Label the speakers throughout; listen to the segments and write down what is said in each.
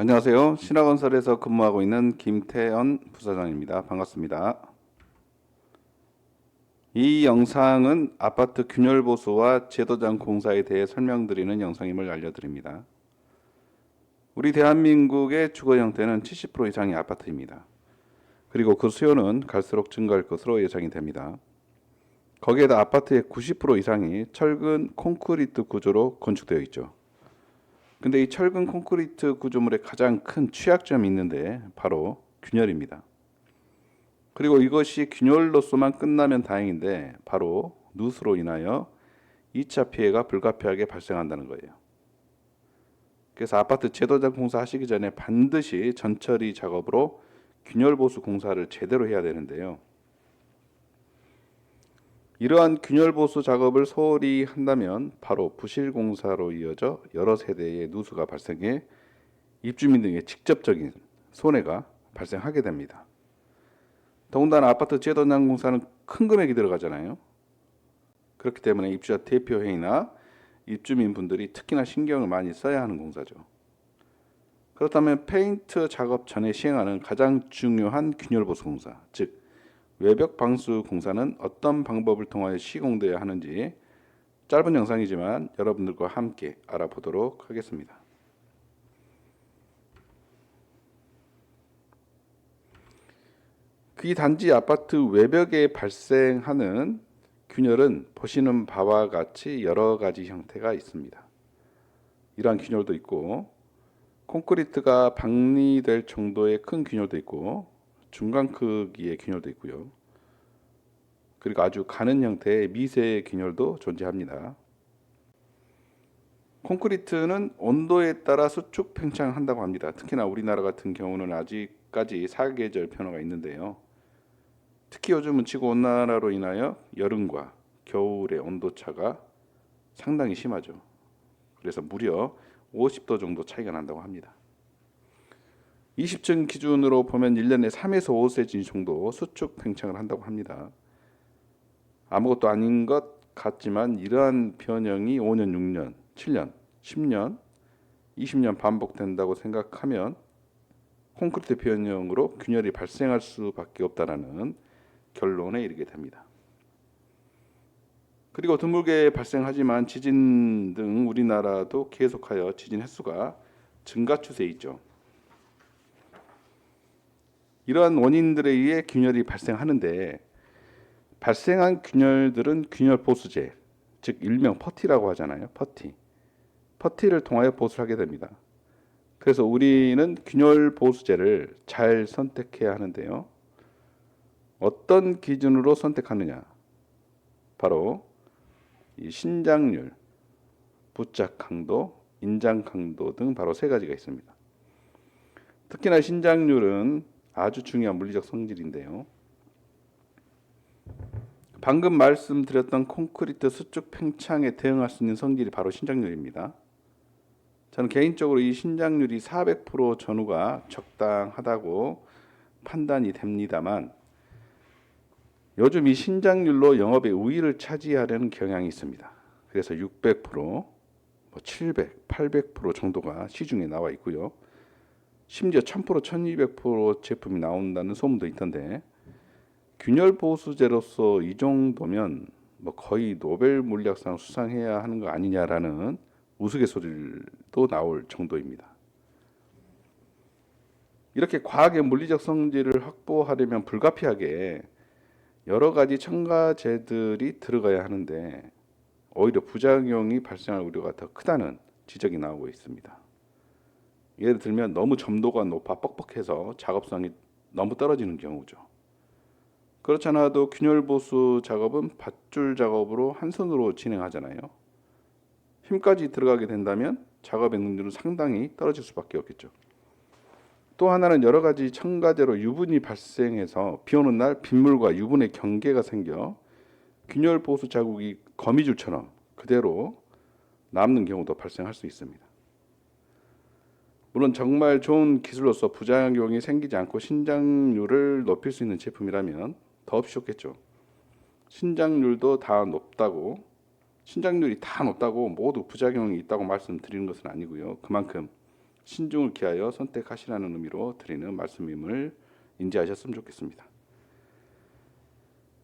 Speaker 1: 안녕하세요. 신화건설에서 근무하고 있는 김태현 부사장입니다. 반갑습니다. 이 영상은 아파트 균열 보수와 제도장 공사에 대해 설명드리는 영상임을 알려드립니다. 우리 대한민국의 주거 형태는 70% 이상이 아파트입니다. 그리고 그 수요는 갈수록 증가할 것으로 예상이 됩니다. 거기에다 아파트의 90% 이상이 철근 콘크리트 구조로 건축되어 있죠. 근데 이 철근 콘크리트 구조물의 가장 큰 취약점이 있는데 바로 균열입니다. 그리고 이것이 균열로서만 끝나면 다행인데 바로 누수로 인하여 2차 피해가 불가피하게 발생한다는 거예요. 그래서 아파트 제도장 공사 하시기 전에 반드시 전처리 작업으로 균열 보수 공사를 제대로 해야 되는데요. 이러한 균열 보수 작업을 소홀히 한다면 바로 부실 공사로 이어져 여러 세대의 누수가 발생해 입주민 등의 직접적인 손해가 발생하게 됩니다. 더군다나 아파트 재도난 공사는 큰 금액이 들어가잖아요. 그렇기 때문에 입주자 대표 회의나 입주민 분들이 특히나 신경을 많이 써야 하는 공사죠. 그렇다면 페인트 작업 전에 시행하는 가장 중요한 균열 보수 공사, 즉 외벽 방수 공사는 어떤 방법을 통하여 시공되어야 하는지 짧은 영상이지만 여러분들과 함께 알아보도록 하겠습니다. 그 단지 아파트 외벽에 발생하는 균열은 보시는 바와 같이 여러 가지 형태가 있습니다. 이러한 균열도 있고 콘크리트가 박리될 정도의 큰 균열도 있고 중간 크기의 균열도 있고요. 그리고 아주 가는 형태의 미세 균열도 존재합니다. 콘크리트는 온도에 따라 수축 팽창한다고 합니다. 특히나 우리나라 같은 경우는 아직까지 사계절 변화가 있는데요. 특히 요즘은 지구 온난화로 인하여 여름과 겨울의 온도 차가 상당히 심하죠. 그래서 무려 50도 정도 차이가 난다고 합니다. 20층 기준으로 보면 1년에 3에서 5cm 정도 수축 팽창을 한다고 합니다. 아무것도 아닌 것 같지만 이러한 변형이 5년, 6년, 7년, 10년, 20년 반복된다고 생각하면 콘크리트 변형으로 균열이 발생할 수밖에 없다라는 결론에 이르게 됩니다. 그리고 드물게 발생하지만 지진 등 우리나라도 계속하여 지진 횟수가 증가 추세에 있죠. 이러한 원인들에 의해 균열이 발생하는데 발생한 균열들은 균열 보수제, 즉 일명 퍼티라고 하잖아요. 퍼티. 퍼티를 통하여 보수를 하게 됩니다. 그래서 우리는 균열 보수제를 잘 선택해야 하는데요. 어떤 기준으로 선택하느냐? 바로 이 신장률, 부착 강도, 인장 강도 등 바로 세 가지가 있습니다. 특히나 신장률은 아주 중요한 물리적 성질인데요. 방금 말씀드렸던 콘크리트 수축 팽창에 대응할 수 있는 성질이 바로 신장률입니다. 저는 개인적으로 이 신장률이 400% 전후가 적당하다고 판단이 됩니다만 요즘 이 신장률로 영업의 우위를 차지하려는 경향이 있습니다. 그래서 600%, 뭐 700, 800% 정도가 시중에 나와 있고요. 심지어 1000%, 1200% 제품이 나온다는 소문도 있던데 균열 보수제로서 이 정도면 뭐 거의 노벨 물리학상 수상해야 하는 거 아니냐라는 우스갯소리도 나올 정도입니다. 이렇게 과학의 물리적 성질을 확보하려면 불가피하게 여러 가지 첨가제들이 들어가야 하는데 오히려 부작용이 발생할 우려가 더 크다는 지적이 나오고 있습니다. 예를 들면 너무 점도가 높아 뻑뻑해서 작업성이 너무 떨어지는 경우죠. 그렇지 않아도 균열 보수 작업은 밧줄 작업으로 한 손으로 진행하잖아요. 힘까지 들어가게 된다면 작업의 능률은 상당히 떨어질 수밖에 없겠죠. 또 하나는 여러 가지 첨가제로 유분이 발생해서 비 오는 날 빗물과 유분의 경계가 생겨 균열 보수 자국이 거미줄처럼 그대로 남는 경우도 발생할 수 있습니다. 물론 정말 좋은 기술로서 부작용이 생기지 않고 신장률을 높일 수 있는 제품이라면 더없이 좋겠죠. 신장률도 다 높다고 신장률이 다 높다고 모두 부작용이 있다고 말씀드리는 것은 아니고요. 그만큼 신중을 기하여 선택하시라는 의미로 드리는 말씀임을 인지하셨으면 좋겠습니다.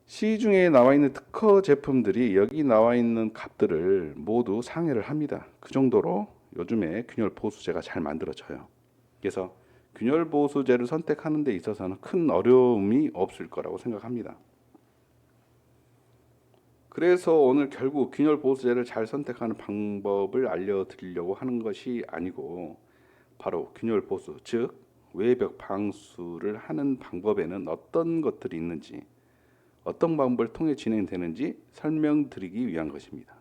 Speaker 1: 시중에 나와 있는 특허 제품들이 여기 나와 있는 값들을 모두 상회를 합니다. 그 정도로 요즘에 균열 보수제가 잘 만들어져요. 그래서 균열 보수제를 선택하는 데 있어서는 큰 어려움이 없을 거라고 생각합니다. 그래서 오늘 결국 균열 보수제를 잘 선택하는 방법을 알려드리려고 하는 것이 아니고 바로 균열 보수 즉 외벽 방수를 하는 방법에는 어떤 것들이 있는지 어떤 방법을 통해 진행되는지 설명드리기 위한 것입니다.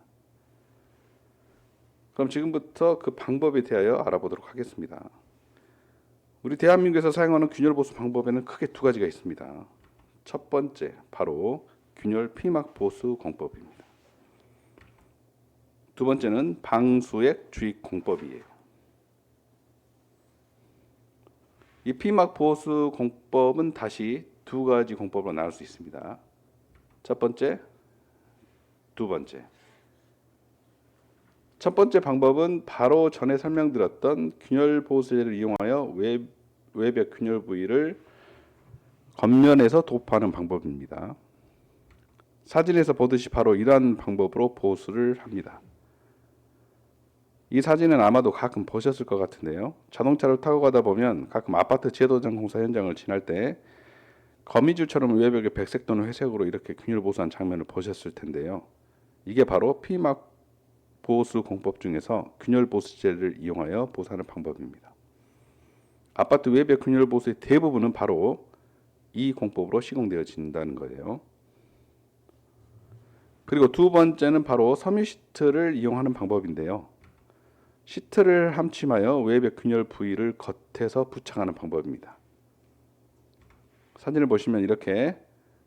Speaker 1: 그럼 지금부터 그 방법에 대하여 알아보도록 하겠습니다. 우리 대한민국에서 사용하는 균열 보수 방법에는 크게 두 가지가 있습니다. 첫 번째 바로 균열 피막 보수 공법입니다. 두 번째는 방수액 주입 공법이에요. 이 피막 보수 공법은 다시 두 가지 공법으로 나눌 수 있습니다. 첫 번째, 두 번째. 첫 번째 방법은 바로 전에 설명드렸던 균열 보수제를 이용하여 외, 외벽 균열 부위를 겉면에서 도포하는 방법입니다. 사진에서 보듯이 바로 이러한 방법으로 보수를 합니다. 이 사진은 아마도 가끔 보셨을 것 같은데요. 자동차를 타고 가다 보면 가끔 아파트 제도장 공사 현장을 지날 때 거미줄처럼 외벽에 백색 또는 회색으로 이렇게 균열 보수한 장면을 보셨을 텐데요. 이게 바로 피막 보수 공법 중에서 균열 보수제를 이용하여 보수하는 방법입니다. 아파트 외벽 균열 보수의 대부분은 바로 이 공법으로 시공되어진다는 거예요. 그리고 두 번째는 바로 섬유 시트를 이용하는 방법인데요. 시트를 함침하여 외벽 균열 부위를 겉에서 부착하는 방법입니다. 사진을 보시면 이렇게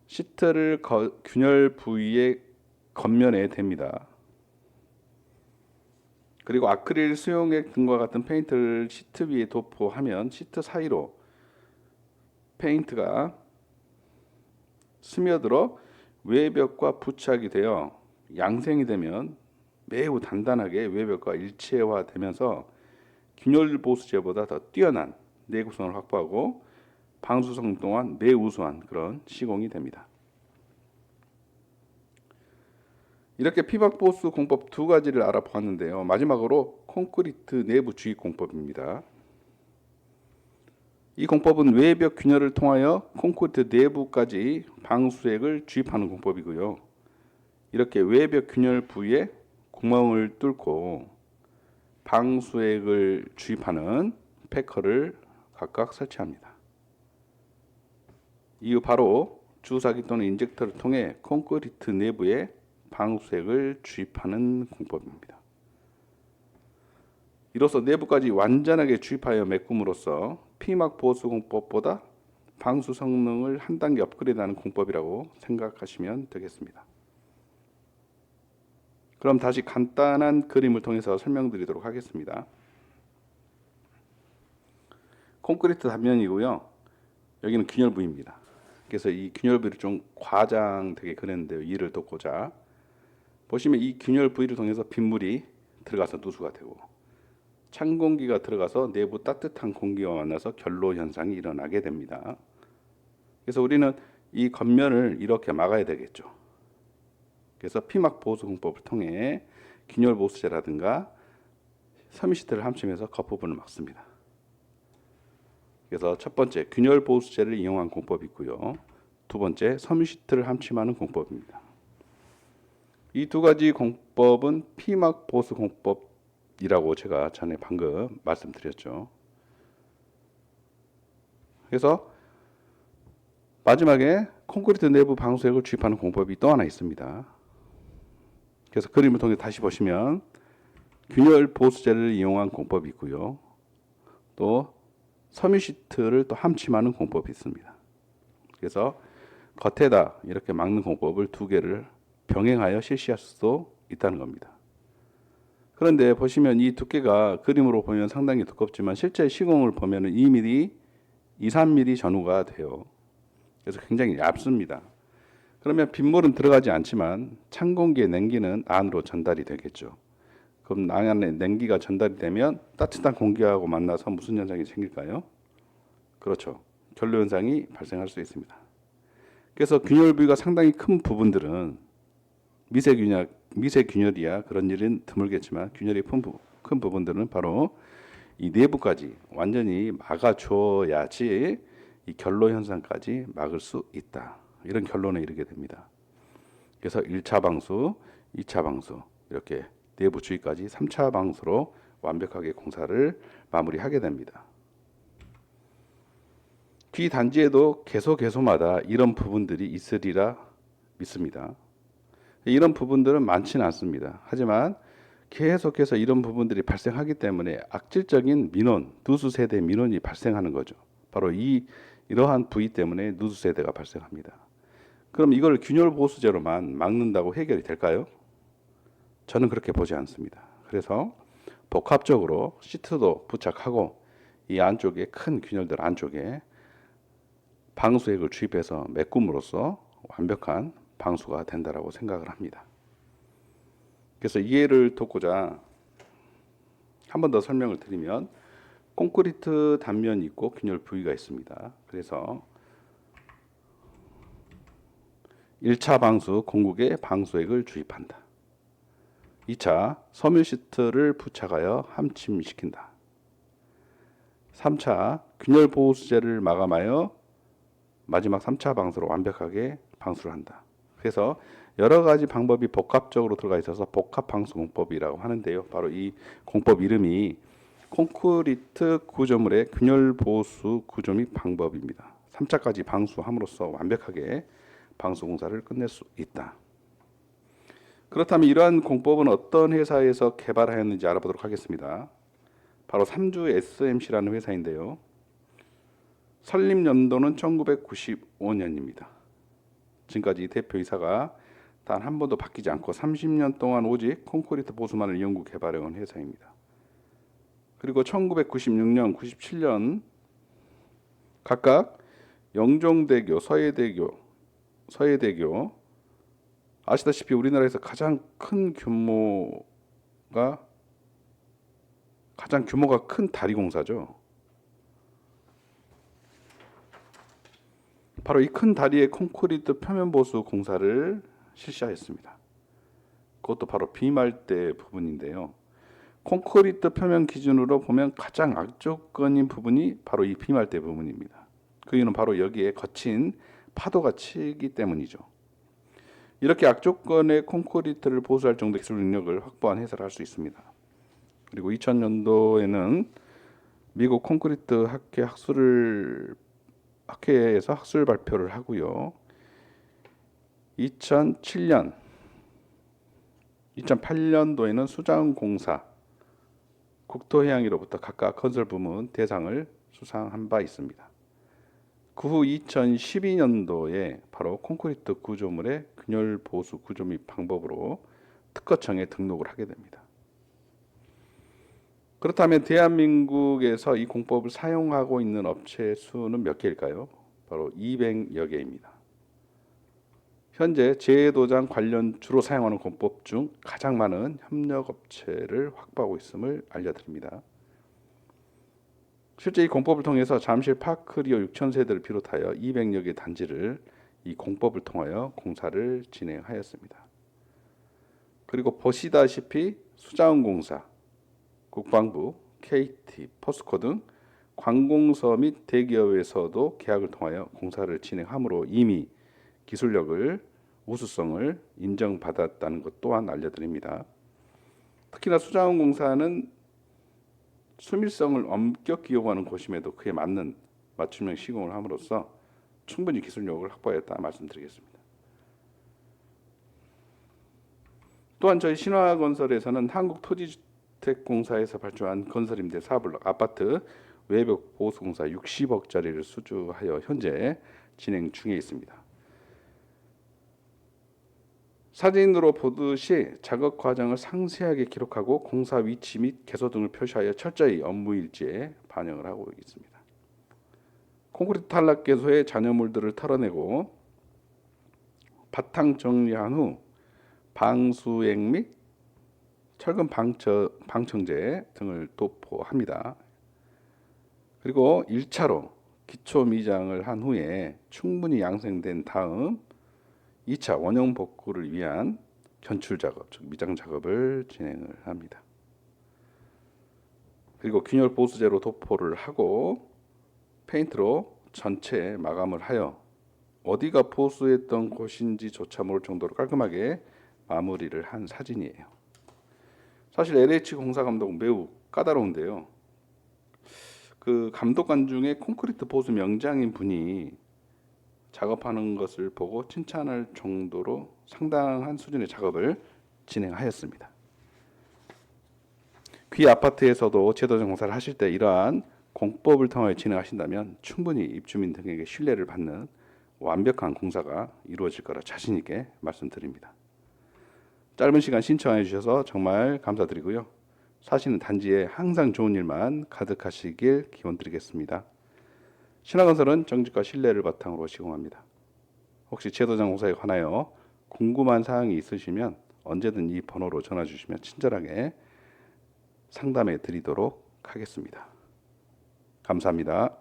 Speaker 1: 시트를 거, 균열 부위의 겉면에 댑니다. 그리고 아크릴 수용액 등과 같은 페인트를 시트 위에 도포하면 시트 사이로 페인트가 스며들어 외벽과 부착이 되어 양생이 되면 매우 단단하게 외벽과 일체화되면서 균열 보수제보다 더 뛰어난 내구성을 확보하고 방수성 또한 매우수한 그런 시공이 됩니다. 이렇게 피박 보수 공법 두 가지를 알아보았는데요. 마지막으로 콘크리트 내부 주입 공법입니다. 이 공법은 외벽 균열을 통하여 콘크리트 내부까지 방수액을 주입하는 공법이고요. 이렇게 외벽 균열 부위에 구멍을 뚫고 방수액을 주입하는 패커를 각각 설치합니다. 이후 바로 주사기 또는 인젝터를 통해 콘크리트 내부에 방수액을 주입하는 공법입니다. 이로써 내부까지 완전하게 주입하여 메꿈으로써 피막 보수 공법보다 방수 성능을 한 단계 업그레이드하는 공법이라고 생각하시면 되겠습니다. 그럼 다시 간단한 그림을 통해서 설명드리도록 하겠습니다. 콘크리트 단면이고요. 여기는 균열 부위입니다. 그래서 이 균열 부위를 좀 과장되게 그렸는데요. 이를 돕고자 보시면 이 균열 부위를 통해서 빗물이 들어가서 누수가 되고 찬 공기가 들어가서 내부 따뜻한 공기와 만나서 결로 현상이 일어나게 됩니다. 그래서 우리는 이 겉면을 이렇게 막아야 되겠죠. 그래서 피막 보수 공법을 통해 균열 보수제라든가 섬유시트를 함침해서 겉부분을 막습니다. 그래서 첫 번째 균열 보수제를 이용한 공법이 있고요. 두 번째 섬유시트를 함침하는 공법입니다. 이 두 가지 공법은 피막 보수 공법이라고 제가 전에 방금 말씀드렸죠. 그래서 마지막에 콘크리트 내부 방수액을 주입하는 공법이 또 하나 있습니다. 그래서 그림을 통해 다시 보시면 균열 보수제를 이용한 공법이 있고요. 또 섬유 시트를 또 함침하는 공법이 있습니다. 그래서 겉에다 이렇게 막는 공법을 두 개를 병행하여 실시할 수도 있다는 겁니다. 그런데 보시면 이 두께가 그림으로 보면 상당히 두껍지만 실제 시공을 보면 2mm, 2, 3mm 전후가 돼요. 그래서 굉장히 얇습니다. 그러면 빗물은 들어가지 않지만 찬 공기의 냉기는 안으로 전달이 되겠죠. 그럼 나안에 냉기가 전달이 되면 따뜻한 공기하고 만나서 무슨 현상이 생길까요? 그렇죠. 결로 현상이 발생할 수 있습니다. 그래서 균열 부위가 상당히 큰 부분들은 미세균열 미세균열이야 그런 일은 드물겠지만 균열이 큰, 부, 큰 부분들은 바로 이 내부까지 완전히 막아줘야지 이 결로 현상까지 막을 수 있다. 이런 결론에 이르게 됩니다. 그래서 1차 방수, 2차 방수 이렇게 내부 주위까지 3차 방수로 완벽하게 공사를 마무리하게 됩니다. 귀 단지에도 개소 개소마다 이런 부분들이 있으리라 믿습니다. 이런 부분들은 많지는 않습니다. 하지만 계속해서 이런 부분들이 발생하기 때문에 악질적인 민원, 누수 세대 민원이 발생하는 거죠. 바로 이 이러한 부위 때문에 누수 세대가 발생합니다. 그럼 이걸 균열 보수제로만 막는다고 해결이 될까요? 저는 그렇게 보지 않습니다. 그래서 복합적으로 시트도 부착하고 이 안쪽에 큰 균열들 안쪽에 방수액을 주입해서 메꿈으로써 완벽한 방수가 된다라고 생각을 합니다. 그래서 이해를 돕고자 한 번 더 설명을 드리면 콘크리트 단면이 있고 균열 부위가 있습니다. 그래서 1차 방수 공국에 방수액을 주입한다. 2차 섬유 시트를 부착하여 함침시킨다. 3차 균열 보호 수제를 마감하여 마지막 3차 방수로 완벽하게 방수를 한다. 그래서 여러 가지 방법이 복합적으로 들어가 있어서 복합 방수 공법이라고 하는데요. 바로 이 공법 이름이 콘크리트 구조물의 균열 보수 구조 및 방법입니다. 3차까지 방수함으로써 완벽하게 방수 공사를 끝낼 수 있다. 그렇다면 이러한 공법은 어떤 회사에서 개발하였는지 알아보도록 하겠습니다. 바로 삼주 SMC라는 회사인데요. 설립 연도는 1995년입니다. 지금까지 대표이사가 단 한 번도 바뀌지 않고 30년 동안 오직 콘크리트 보수만을 연구 개발해온 회사입니다. 그리고 1996년, 97년 각각 영종대교, 서해대교, 서해대교 아시다시피 우리나라에서 가장 큰 규모가 가장 규모가 큰 다리 공사죠. 바로 이 큰 다리의 콘크리트 표면 보수 공사를 실시하였습니다. 그것도 바로 비말대 부분인데요. 콘크리트 표면 기준으로 보면 가장 악조건인 부분이 바로 이 비말대 부분입니다. 그 이유는 바로 여기에 거친 파도가 치기 때문이죠. 이렇게 악조건의 콘크리트를 보수할 정도 기술 능력을 확보한 회사를 할 수 있습니다. 그리고 2000년도에는 미국 콘크리트 학회 학술을 학회에서 학술 발표를 하고요. 2007년, 2008년도에는 수자원공사, 국토해양위로부터 각각 건설 부문 대상을 수상한 바 있습니다. 그 후 2012년도에 바로 콘크리트 구조물의 균열 보수 구조 및 방법으로 특허청에 등록을 하게 됩니다. 그렇다면 대한민국에서 이 공법을 사용하고 있는 업체 수는 몇 개일까요? 바로 200여 개입니다. 현재 재도장 관련 주로 사용하는 공법 중 가장 많은 협력 업체를 확보하고 있음을 알려드립니다. 실제 이 공법을 통해서 잠실 파크리오 6천 세대를 비롯하여 200여 개 단지를 이 공법을 통하여 공사를 진행하였습니다. 그리고 보시다시피 수자원공사, 국방부, KT, 포스코 등 관공서 및 대기업에서도 계약을 통하여 공사를 진행함으로 이미 기술력을 우수성을 인정받았다는 것 또한 알려드립니다. 특히나 수자원공사는 수밀성을 엄격히 요구하는 곳임에도 그에 맞는 맞춤형 시공을 함으로써 충분히 기술력을 확보했다 말씀드리겠습니다. 또한 저희 신화건설에서는 한국토지 주택공사에서 발주한 건설임대 사블록 아파트 외벽 보수공사 60억짜리를 수주하여 현재 진행 중에 있습니다. 사진으로 보듯이 작업 과정을 상세하게 기록하고 공사 위치 및 개소 등을 표시하여 철저히 업무 일지에 반영을 하고 있습니다. 콘크리트 탈락 개소의 잔여물들을 털어내고 바탕 정리한 후 방수액 및 철근 방처, 방청제 등을 도포합니다. 그리고 1차로 기초 미장을 한 후에 충분히 양생된 다음 2차 원형 복구를 위한 견출 작업, 즉 미장 작업을 진행을 합니다. 그리고 균열 보수제로 도포를 하고 페인트로 전체 마감을 하여 어디가 보수했던 곳인지조차 모를 정도로 깔끔하게 마무리를 한 사진이에요. 사실 LH 공사 감독은 매우 까다로운데요. 그 감독관 중에 콘크리트 보수 명장인 분이 작업하는 것을 보고 칭찬할 정도로 상당한 수준의 작업을 진행하였습니다. 귀 아파트에서도 제도적 공사를 하실 때 이러한 공법을 통하여 진행하신다면 충분히 입주민 등에게 신뢰를 받는 완벽한 공사가 이루어질 거라 자신 있게 말씀드립니다. 짧은 시간 신청해 주셔서 정말 감사드리고요. 사시는 단지에 항상 좋은 일만 가득하시길 기원 드리겠습니다. 신화건설은 정직과 신뢰를 바탕으로 시공합니다. 혹시 제도장 공사에 관하여 궁금한 사항이 있으시면 언제든 이 번호로 전화 주시면 친절하게 상담해 드리도록 하겠습니다. 감사합니다.